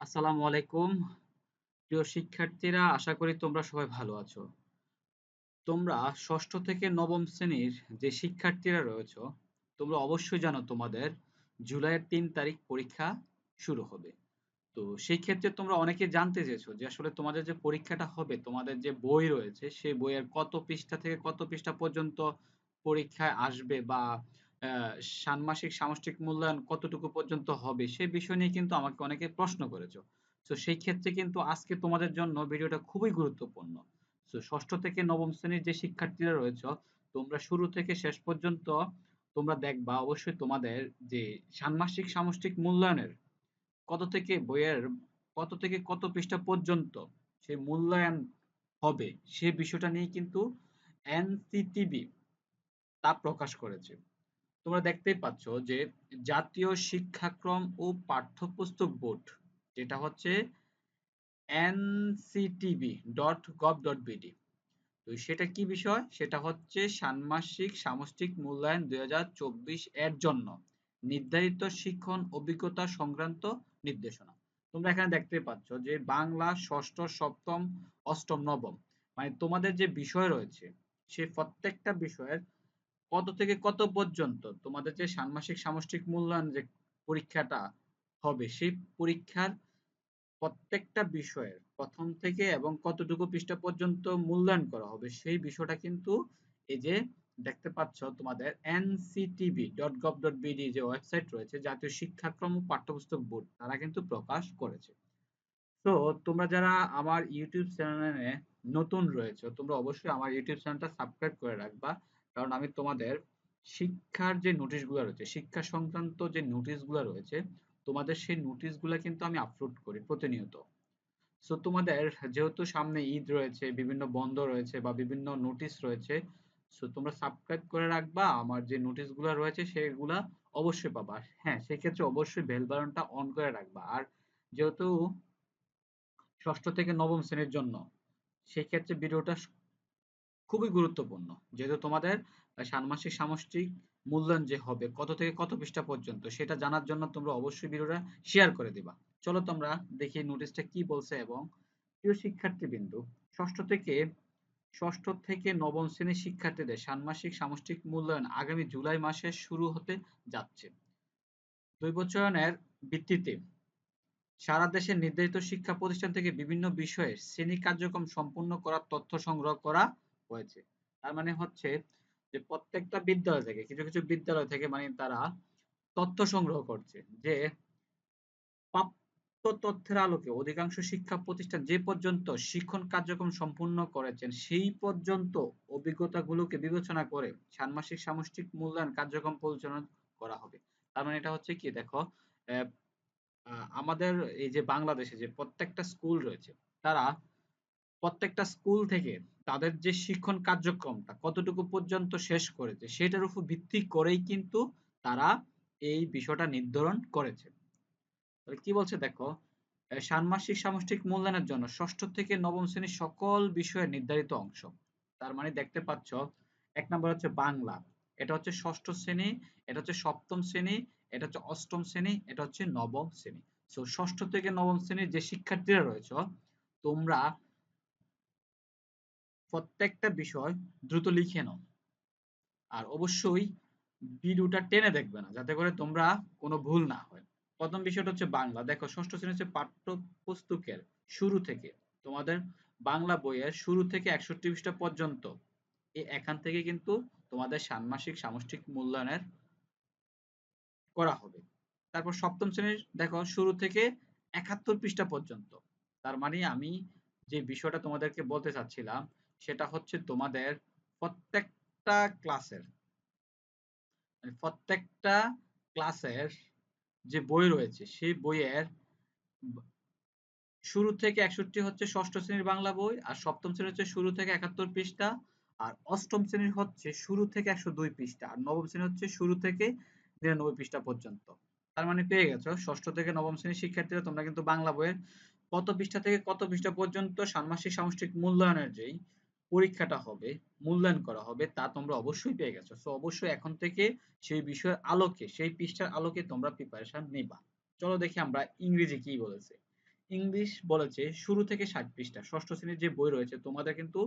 আসসালামু আলাইকুম। প্রিয় শিক্ষার্থীরা, আশা করি তোমরা সবাই ভালো আছো। তোমরা ষষ্ঠ থেকে নবম শ্রেণির যে শিক্ষার্থীরা রয়েছে, তোমরা অবশ্যই জানো তোমাদের জুলাইয়ের তিন তারিখ পরীক্ষা শুরু হবে। তো সেই ক্ষেত্রে তোমরা অনেকে জানতে চেয়েছো যে আসলে তোমাদের যে পরীক্ষাটা হবে, তোমাদের যে বই রয়েছে সেই বইয়ের কত পৃষ্ঠা থেকে কত পৃষ্ঠা পর্যন্ত পরীক্ষায় আসবে বা ষান্মাসিক সামষ্টিক মূল্যায়ন কতটুকু পর্যন্ত হবে সে বিষয় নিয়ে কিন্তু আমাকে অনেকে প্রশ্ন করেছ। তো সেই ক্ষেত্রে কিন্তু আজকে তোমাদের জন্য ভিডিওটা খুবই গুরুত্বপূর্ণ। তো ষষ্ঠ থেকে নবম শ্রেণির যে শিক্ষার্থীরা রয়েছে, তোমরা শুরু থেকে শেষ পর্যন্ত তোমরা দেখবা অবশ্যই তোমাদের যে ষান্মাসিক সামষ্টিক মূল্যায়নের কত থেকে বইয়ের কত থেকে কত পৃষ্ঠা পর্যন্ত সে মূল্যায়ন হবে সে বিষয়টা নিয়ে কিন্তু এনসিটিবি তা প্রকাশ করেছে। তোমরা দেখতেই পাচ্ছ যে জাতীয় শিক্ষাক্রম ও পাঠ্যপুস্তক বোর্ড, যেটা হচ্ছে nctb.gov.bd তো সেটা কি বিষয়? সেটা হচ্ছে ষান্মাসিক সামষ্টিক মূল্যায়ন দুই হাজার চব্বিশ এর জন্য নির্ধারিত শিক্ষণ অভিজ্ঞতা সংক্রান্ত নির্দেশনা। তোমরা এখানে দেখতে পাচ্ছ যে বাংলা ষষ্ঠ, সপ্তম, অষ্টম, নবম মানে তোমাদের যে বিষয় রয়েছে, সে প্রত্যেকটা বিষয়ের কত থেকে কত পর্যন্ত তোমাদের যে ষান্মাসিক সামষ্টিক মূল্যায়ন যে পরীক্ষাটা হবে, সেই পরীক্ষার প্রত্যেকটা বিষয়ের প্রথম থেকে এবং কতটুকু পৃষ্ঠা পর্যন্ত মূল্যায়ন করা হবে, সেই বিষয়টা কিন্তু এই যে দেখতে পাচ্ছ তোমাদের nctb.gov.bd যে ওয়েবসাইট রয়েছে, জাতীয় শিক্ষাক্রম ও পাঠ্যপুস্তক বোর্ড, তারা কিন্তু প্রকাশ করেছে। তো তোমরা যারা আমার ইউটিউব চ্যানেলে নতুন রয়েছে, তোমরা অবশ্যই আমার ইউটিউব চ্যানেলটা সাবস্ক্রাইব করে রাখবা কারণ আমি তোমাদের শিক্ষার যে নোটিশগুলো রয়েছে, শিক্ষা সংক্রান্ত যে নোটিশগুলো রয়েছে, তোমাদের সেই নোটিশগুলো কিন্তু আমি আপলোড করি প্রতিনিয়ত। সো তোমাদের যেহেতু সামনে ঈদ রয়েছে, বিভিন্ন বন্ধ রয়েছে বা বিভিন্ন নোটিশ রয়েছে সো তোমরা সাবস্ক্রাইব করে রাখবা, আমার যে নোটিশগুলো রয়েছে সেগুলা অবশ্যই পাবা। হ্যাঁ সেক্ষেত্রে অবশ্যই বেল বাটনটা অন করে রাখবা। আর যেহেতু ষষ্ঠ থেকে নবম শ্রেণির জন্য, সেক্ষেত্রে ভিডিওটা খুবই গুরুত্বপূর্ণ। যেহেতু তোমাদের ষান্মাসিক সামষ্টিক মূল্যায়ন যে হবে, কত থেকে কত পৃষ্ঠা পর্যন্ত, সেটা জানার জন্য তোমরা অবশ্যই ভিডিওটা শেয়ার করে দিবা। চলো তোমরা দেখি নোটিশটা কি বলছে এবং প্রিয় শিক্ষার্থীবৃন্দু, ষষ্ঠ থেকে ষষ্ঠ থেকে নবম শ্রেণির শিক্ষার্থীদের ষান্মাসিক সামষ্টিক মূল্যায়ন আগামী জুলাই মাসে শুরু হতে যাচ্ছে। দুই দৈবচয়নের ভিত্তিতে সারা দেশের নির্ধারিত শিক্ষা প্রতিষ্ঠান থেকে বিভিন্ন বিষয়ে শ্রেণি কার্যক্রম সম্পূর্ণ করার তথ্য সংগ্রহ করা হয়েছে। তার মানে হচ্ছে যে প্রত্যেকটা বিদ্যালয় থেকে, কিছু কিছু বিদ্যালয় থেকে মানে তারা তথ্য সংগ্রহ করছে যে প্রাপ্ত তথ্যের আলোকে অধিকাংশ শিক্ষা প্রতিষ্ঠান যে পর্যন্ত শিক্ষণ কার্যক্রম সম্পূর্ণ করেছেন, সেই পর্যন্ত অভিজ্ঞতাগুলোকে বিবেচনা করে ষান্মাসিক সামষ্টিক মূল্যায়ন কার্যক্রম পরিচালনা করা হবে। তার মানে এটা হচ্ছে কি, দেখো আমাদের এই যে বাংলাদেশে যে প্রত্যেকটা স্কুল রয়েছে, তারা প্রত্যেকটা স্কুল থেকে তাদের যে শিক্ষণ কার্যক্রমটা কতটুকু পর্যন্ত শেষ করেছে, সেটার উপর ভিত্তি করেই কিন্তু তারা এই বিষয়টা নির্ধারণ করেছে। কি বলছে দেখো ষান্মাসিক সামষ্টিক মূল্যায়নের জন্য ষষ্ঠ থেকে নবম শ্রেণির সকল বিষয়ের নির্ধারিত অংশ। তার মানে দেখতে পাচ্ছ, এক নম্বর হচ্ছে বাংলা, এটা হচ্ছে ষষ্ঠ শ্রেণি, এটা হচ্ছে সপ্তম শ্রেণি, এটা হচ্ছে অষ্টম শ্রেণি, এটা হচ্ছে নবম শ্রেণি। তো ষষ্ঠ থেকে নবম শ্রেণির যে শিক্ষার্থীরা রয়েছে, তোমরা প্রত্যেকটা বিষয় দ্রুত লিখে নাও। আর অবশ্যই ভিডিওটা টেনে দেখবে না, যাতে করে তোমরা কোনো ভুল না হয়। প্রথম বিষয়টা হচ্ছে বাংলা। দেখো, ষষ্ঠ শ্রেণি হচ্ছে পাঠ্যপুস্তকের শুরু থেকে। তোমাদের বাংলা বইয়ের শুরু থেকে একষট্টি পৃষ্ঠা পর্যন্ত। এই এখান থেকে কিন্তু তোমাদের ষান্মাসিক সামষ্টিক মূল্যায়নের করা হবে। তারপর সপ্তম শ্রেণির, দেখো, শুরু থেকে একাত্তর পৃষ্ঠা পর্যন্ত। তার মানে আমি যে বিষয়টা তোমাদেরকে বলতে চাচ্ছিলাম সেটা হচ্ছে তোমাদের প্রত্যেকটা ক্লাসের মানে প্রত্যেকটা ক্লাসের যে বই রয়েছে, সেই বইয়ের শুরু থেকে একষট্টি হচ্ছে ষষ্ঠ শ্রেণির বাংলা বই, আর সপ্তম শ্রেণি হচ্ছে শুরু থেকে একাত্তর পৃষ্ঠা, আর অষ্টম শ্রেণির হচ্ছে শুরু থেকে একশো দুই পৃষ্ঠা, আর নবম শ্রেণি হচ্ছে শুরু থেকে নিরানব্বই পৃষ্ঠা পর্যন্ত। তার মানে পেয়ে গেছো, ষষ্ঠ থেকে নবম শ্রেণির শিক্ষার্থীরা তোমরা কিন্তু বাংলা বইয়ের কত পৃষ্ঠা থেকে কত পৃষ্ঠা পর্যন্ত ষান্মাসিক সামষ্টিক মূল্যায়নের যেই পরীক্ষাটা হবে, মূল্যায়ন করা হবে, তা তোমরা অবশ্যই পেয়ে গেছো। সো অবশ্যই এখন থেকে সেই বিষয়ের আলোকে, সেই পৃষ্ঠার আলোকে তোমরা প্রিপারেশন নিবা। চলো দেখি আমরা ইংরেজি কি বলেছে। ইংলিশ বলেছে, শুরু থেকে ষাট পৃষ্ঠা। ষষ্ঠ শ্রেণির যে বই রয়েছে, তোমাদের কিন্তু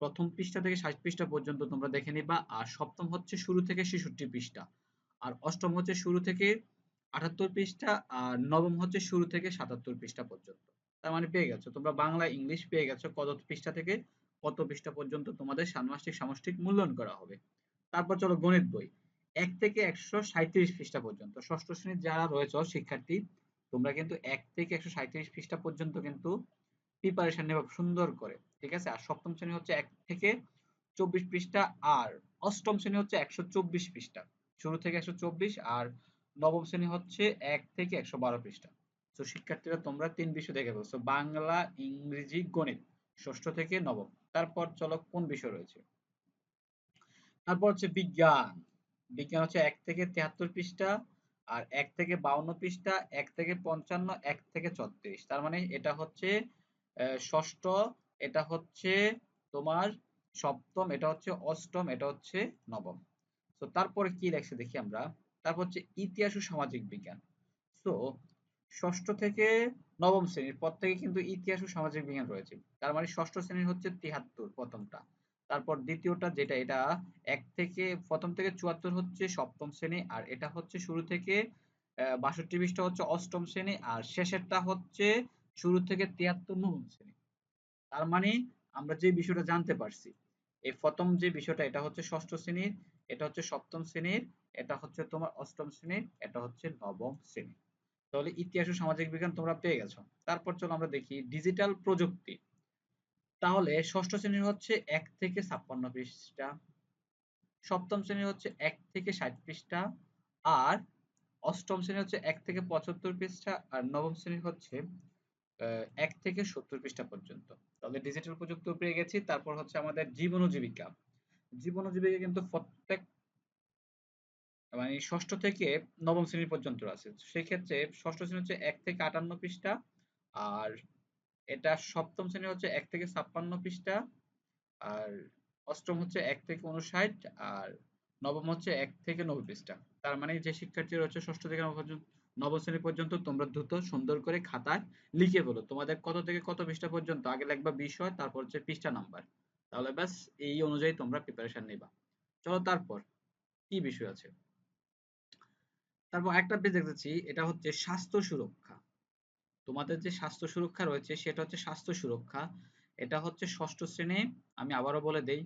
প্রথম পৃষ্ঠা থেকে ষাট পৃষ্ঠা পর্যন্ত তোমরা দেখে নিবা। আর সপ্তম হচ্ছে শুরু থেকে ছেষট্টি পৃষ্ঠা। আর অষ্টম হচ্ছে শুরু থেকে আটাত্তর পৃষ্ঠা। আর নবম হচ্ছে শুরু থেকে সাতাত্তর পৃষ্ঠা পর্যন্ত। তার মানে পেয়ে গেছো। তোমরা বাংলা, ইংলিশ পেয়ে গেছো কত পৃষ্ঠা থেকে। কত পৃষ্ঠা পর্যন্ত তোমাদের ষান্মাসিক সামষ্টিক মূল্যায়ন করা হবে। তারপর চলো গণিত বই। এক থেকে একশো সাঁইত্রিশ পৃষ্ঠা পর্যন্ত। ষষ্ঠ শ্রেণির যারা রয়েছে শিক্ষার্থী, তোমরা কিন্তু এক থেকে একশো সাঁইত্রিশ পৃষ্ঠা পর্যন্ত কিন্তু প্রিপারেশন নেবে সুন্দর করে, ঠিক আছে? আর সপ্তম শ্রেণি হচ্ছে এক থেকে চব্বিশ পৃষ্ঠা, আর অষ্টম শ্রেণি হচ্ছে একশো চব্বিশ পৃষ্ঠা। শুরু থেকে একশো চব্বিশ, আর নবম শ্রেণি হচ্ছে এক থেকে একশো বারো পৃষ্ঠা। তো শিক্ষার্থীরা তোমরা তিন বিষয় দেখে ফেলছো, বাংলা, ইংরেজি, গণিত। ষষ্ঠ থেকে নবম। তারপর চলো কোন বিষয় রয়েছে? তারপর হচ্ছে বিজ্ঞান। বিজ্ঞান হচ্ছে এক থেকে তিয়াত্তর পৃষ্ঠা আর এক থেকে বাউন্ন পৃষ্ঠা, এক থেকে পঞ্চান্ন, এক থেকে ছত্রিশ। তার মানে এটা হচ্ছে ষষ্ঠ, এটা হচ্ছে তোমার সপ্তম, এটা হচ্ছে অষ্টম, এটা হচ্ছে নবম। তো তারপরে কি লেখছে দেখি আমরা? তারপর হচ্ছে ইতিহাস ও সামাজিক বিজ্ঞান। তো ষষ্ঠ থেকে নবম শ্রেণির পর থেকে কিন্তু ইতিহাস ও সামাজিক বিজ্ঞান রয়েছে। তার মানে ষষ্ঠ শ্রেণির হচ্ছে তিহাত্তর প্রথমটা। তারপর দ্বিতীয়টা যেটা, এটা এক থেকে, প্রথম থেকে চুয়াত্তর হচ্ছে সপ্তম শ্রেণি, আর এটা হচ্ছে শুরু থেকে বাষট্টি পৃষ্ঠা হচ্ছে অষ্টম শ্রেণি, আর শেষেরটা হচ্ছে শুরু থেকে তিয়াত্তর নবম শ্রেণি। তার মানে আমরা যে বিষয়টা জানতে পারছি, এই প্রথম যে বিষয়টা, এটা হচ্ছে ষষ্ঠ শ্রেণির, এটা হচ্ছে সপ্তম শ্রেণির, এটা হচ্ছে তোমার অষ্টম শ্রেণির, এটা হচ্ছে নবম শ্রেণি তাহলে ইতিহাস ও সামাজিক বিজ্ঞান তোমরা পেয়ে গেছো। তারপর চলো আমরা দেখি ডিজিটাল প্রযুক্তি। তাহলে ষষ্ঠ শ্রেণির হচ্ছে এক থেকে ছাপ্পান্ন পৃষ্ঠা, সপ্তম শ্রেণির হচ্ছে এক থেকে ষাট পৃষ্ঠা, আর অষ্টম শ্রেণি হচ্ছে এক থেকে পঁচাত্তর পৃষ্ঠা, আর নবম শ্রেণির হচ্ছে এক থেকে সত্তর পৃষ্ঠা পর্যন্ত। তাহলে ডিজিটাল প্রযুক্তি পেয়ে গেছি। তারপর হচ্ছে আমাদের জীবন ও জীবিকা। জীবন ও জীবিকা কিন্তু প্রত্যেক মানে ষষ্ঠ থেকে নবম শ্রেণি পর্যন্ত আছে। সেই ক্ষেত্রে ষষ্ঠ শ্রেণি হচ্ছে এক থেকে আটান্ন পৃষ্ঠা, আর এটা সপ্তম শ্রেণি হচ্ছে এক থেকে ছাপ্পান্ন পৃষ্ঠা, আর অষ্টম হচ্ছে এক থেকে উনষাট আর নবম হচ্ছে এক থেকে নব্বই পৃষ্ঠা। তার মানে যে শিক্ষার্থী রয়েছে ষষ্ঠ থেকে নবম শ্রেণি পর্যন্ত তোমরা দ্রুত সুন্দর করে খাতায় লিখে ফেলো। তোমাদের কত থেকে কত পৃষ্ঠা পর্যন্ত আগে লিখবা বিষয় তারপর হচ্ছে পৃষ্ঠা নাম্বার। তাহলে ব্যাস এই অনুযায়ী তোমরা প্রিপারেশন নিবা। চলো তারপর কি বিষয় আছে? তারপর একটা পেজ দেখতেছি, এটা হচ্ছে স্বাস্থ্য সুরক্ষা। তোমাদের যে স্বাস্থ্য সুরক্ষা রয়েছে, সেটা হচ্ছে স্বাস্থ্য সুরক্ষা। এটা হচ্ছে ষষ্ঠ শ্রেণি, আমি আবারও বলে দেই,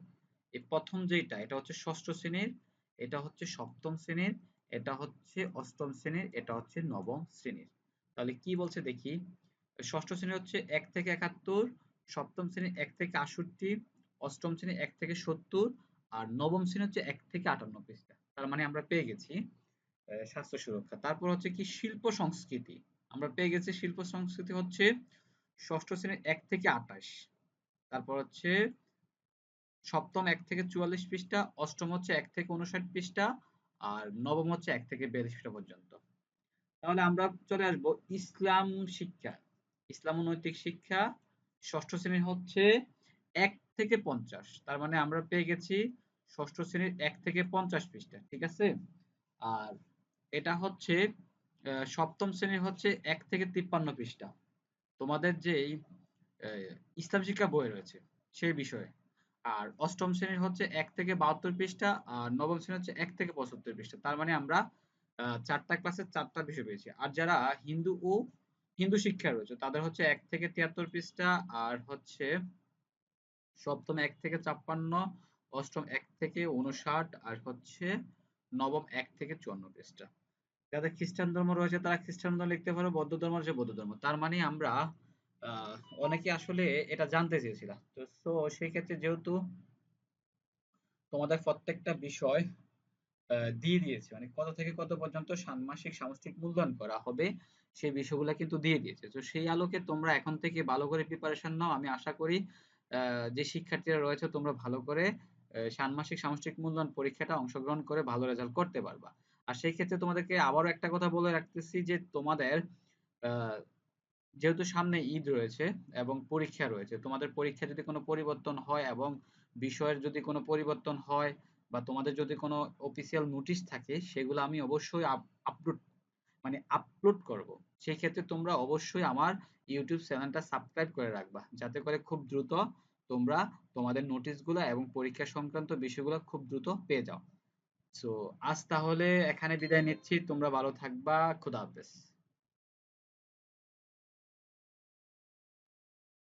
এই প্রথম যেটা এটা হচ্ছে ষষ্ঠ শ্রেণির, এটা হচ্ছে সপ্তম শ্রেণির, এটা হচ্ছে অষ্টম শ্রেণির, এটা হচ্ছে নবম শ্রেণির। তাহলে কি বলছে দেখি, ষষ্ঠ শ্রেণি হচ্ছে এক থেকে একাত্তর, সপ্তম শ্রেণি এক থেকে আষট্টি অষ্টম শ্রেণি এক থেকে সত্তর, আর নবম শ্রেণি হচ্ছে এক থেকে আটান্ন পৃষ্ঠা। তার মানে আমরা পেয়ে গেছি। স্বাস্থ্য সুরক্ষা। তারপর হচ্ছে কি শিল্প সংস্কৃতি। আমরা পেয়ে গেছি শিল্প সংস্কৃতি হচ্ছে ষষ্ঠ শ্রেণির এক থেকে আঠাশ। তারপর হচ্ছে সপ্তম এক থেকে চুয়াল্লিশ পৃষ্ঠা, অষ্টম হচ্ছে এক থেকে উনষাট পৃষ্ঠা, আর নবম হচ্ছে এক থেকে বিয়াল্লিশ পৃষ্ঠা পর্যন্ত। তাহলে আমরা চলে আসব ইসলাম শিক্ষা। ইসলাম নৈতিক শিক্ষা ষষ্ঠ শ্রেণির হচ্ছে এক থেকে পঞ্চাশ। তার মানে আমরা পেয়ে গেছি ষষ্ঠ শ্রেণির এক থেকে পঞ্চাশ পৃষ্ঠা, ঠিক আছে? আর এটা হচ্ছে সপ্তম শ্রেণির হচ্ছে এক থেকে তিপ্পান্ন পৃষ্ঠা। তোমাদের যে ইসলাম শিক্ষা বই রয়েছে সেই বিষয়ে। আর অষ্টম শ্রেণির হচ্ছে এক থেকে বাহাত্তর পৃষ্ঠা, আর নবম শ্রেণি হচ্ছে এক থেকে পঁচাত্তর পৃষ্ঠা। তার মানে আমরা চারটা ক্লাসে চারটা বিষয় পেয়েছি। আর যারা হিন্দু ও হিন্দু শিক্ষা রয়েছে, তাদের হচ্ছে এক থেকে তিয়াত্তর পৃষ্ঠা, আর হচ্ছে সপ্তম এক থেকে ছাপ্পান্ন, অষ্টম এক থেকে উনষাট আর হচ্ছে নবম এক থেকে চুয়ান্ন পৃষ্ঠা। যাদের খ্রিস্টান ধর্ম রয়েছে, তারা খ্রিস্টান ধর্ম লিখতে পারো, বৌদ্ধ ধর্ম রয়েছে বৌদ্ধ ধর্ম। তার মানে আমরা অনেকে আসলে এটা জানতে চেয়েছিলাম। তো তো সেই ক্ষেত্রে যেহেতু তোমাদের প্রত্যেকটা বিষয় দিয়ে দিয়েছে মানে কত থেকে কত পর্যন্ত ষান্মাসিক সামষ্টিক মূল্যায়ন করা হবে, সেই বিষয়গুলো কিন্তু দিয়ে দিয়েছে। তো সেই আলোকে তোমরা এখন থেকে ভালো করে প্রিপারেশন নাও। আমি আশা করি যে শিক্ষার্থীরা রয়েছে তোমরা ভালো করে ষান্মাসিক সামষ্টিক মূল্যায়ন পরীক্ষাটা অংশগ্রহণ করে ভালো রেজাল্ট করতে পারবা। আর সেই ক্ষেত্রে তোমাদেরকে আবারও একটা কথা বলে রাখতেছি যে তোমাদের যেহেতু সামনে ঈদ রয়েছে এবং পরীক্ষা রয়েছে, তোমাদের পরীক্ষা যদি কোনো পরিবর্তন হয় এবং বিষয়ের যদি কোনো পরিবর্তন হয় বা তোমাদের যদি কোনো অফিসিয়াল নোটিশ থাকে, সেগুলো আমি অবশ্যই আপলোড মানে আপলোড করব। সেই ক্ষেত্রে তোমরা অবশ্যই আমার ইউটিউব চ্যানেলটা সাবস্ক্রাইব করে রাখবা, যাতে করে খুব দ্রুত তোমরা তোমাদের নোটিশগুলো এবং পরীক্ষা সংক্রান্ত বিষয়গুলো খুব দ্রুত পেয়ে যাও। সো আজ তাহলে এখানে বিদায় নিচ্ছি। তোমরা ভালো থাকবা। খুদা হাফেজ।